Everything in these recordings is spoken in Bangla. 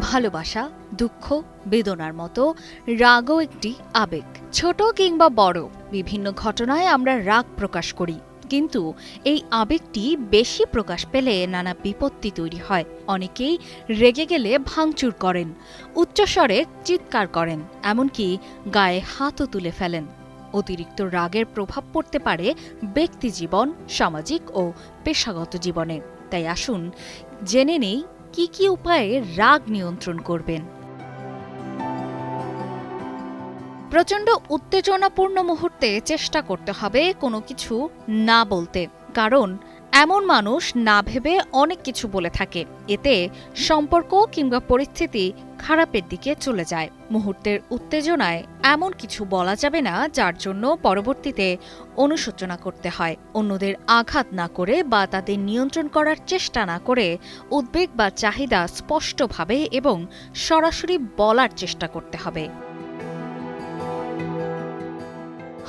ভালোবাসা, দুঃখ, বেদনার মতো রাগও একটি আবেগ। ছোট কিংবা বড়, বিভিন্ন ঘটনায় আমরা রাগ প্রকাশ করি। কিন্তু এই আবেগটি বেশি প্রকাশ পেলে নানা বিপত্তি তৈরি হয়। অনেকেই রেগে গেলে ভাঙচুর করেন, উচ্চস্বরে চিৎকার করেন, এমনকি গায়ে হাতও তুলে ফেলেন। অতিরিক্ত রাগের প্রভাব পড়তে পারে ব্যক্তি জীবন, সামাজিক ও পেশাগত জীবনে। তাই আসুন, জেনে নেই কি কি উপায়ে রাগ নিয়ন্ত্রণ করবেন? প্রচণ্ড উত্তেজনাপূর্ণ মুহূর্তে চেষ্টা করতে হবে কোনো কিছু না বলতে, কারণ এমন মানুষ না ভেবে অনেক কিছু বলে থাকে। এতে সম্পর্ক কিংবা পরিস্থিতি খারাপের দিকে চলে যায়। মুহূর্তের উত্তেজনায় এমন কিছু বলা যাবে না যার জন্য পরবর্তীতে অনুশোচনা করতে হয়। অন্যদের আঘাত না করে বা তাদের নিয়ন্ত্রণ করার চেষ্টা না করে উদ্বেগ বা চাহিদা স্পষ্টভাবে এবং সরাসরি বলার চেষ্টা করতে হবে।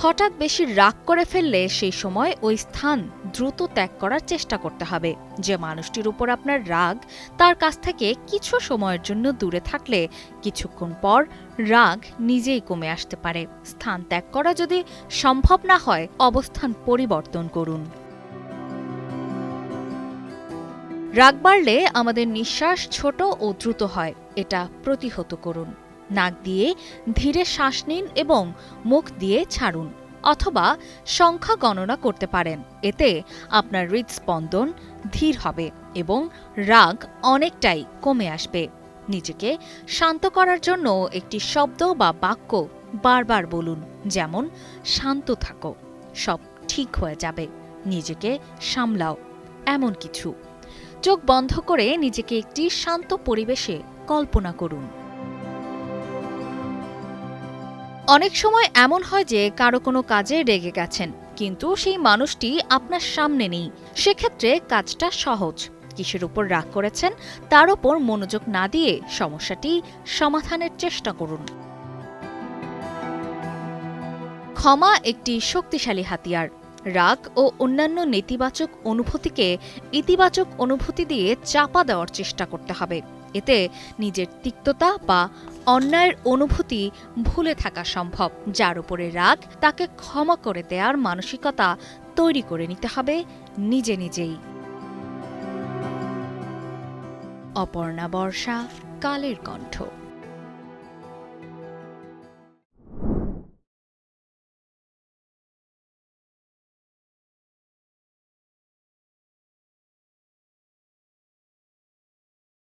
হঠাৎ বেশি রাগ করে ফেললে সেই সময় ওই স্থান দ্রুত ত্যাগ করার চেষ্টা করতে হবে। যে মানুষটির উপর আপনার রাগ, তার কাছ থেকে কিছু সময়ের জন্য দূরে থাকলে কিছুক্ষণ পর রাগ নিজেই কমে আসতে পারে। স্থান ত্যাগ করা যদি সম্ভব না হয়, অবস্থান পরিবর্তন করুন। রাগ বাড়লে আমাদের নিঃশ্বাস ছোট ও দ্রুত হয়। এটা প্রতিহত করুন। নাক দিয়ে ধীরে শ্বাস নিন এবং মুখ দিয়ে ছাড়ুন, অথবা সংখ্যা গণনা করতে পারেন। এতে আপনার হৃদস্পন্দন ধীর হবে এবং রাগ অনেকটাই কমে আসবে। নিজেকে শান্ত করার জন্য একটি শব্দ বা বাক্য বারবার বলুন, যেমন, শান্ত থাকো, সব ঠিক হয়ে যাবে, নিজেকে সামলাও। এমন কিছু। চোখ বন্ধ করে নিজেকে একটি শান্ত পরিবেশে কল্পনা করুন। অনেক সময় এমন হয় যে কারও কোনো কাজে রেগে গেছেন, কিন্তু সেই মানুষটি আপনার সামনে নেই। সেক্ষেত্রে কাজটা সহজ। কিসের উপর রাগ করেছেন, তার উপর মনোযোগ না দিয়ে সমস্যাটি সমাধানের চেষ্টা করুন। ক্ষমা একটি শক্তিশালী হাতিয়ার। রাগ ও অন্যান্য নেতিবাচক অনুভূতিকে ইতিবাচক অনুভূতি দিয়ে চাপা দেওয়ার চেষ্টা করতে হবে। এতে নিজের তিক্ততা বা অন্যায়ের অনুভূতি ভুলে থাকা সম্ভব। যার উপরে রাগ, তাকে ক্ষমা করে দেওয়ার মানসিকতা তৈরি করে নিতে হবে নিজে নিজেই। অপর্ণা বর্ষা, কালের কণ্ঠ।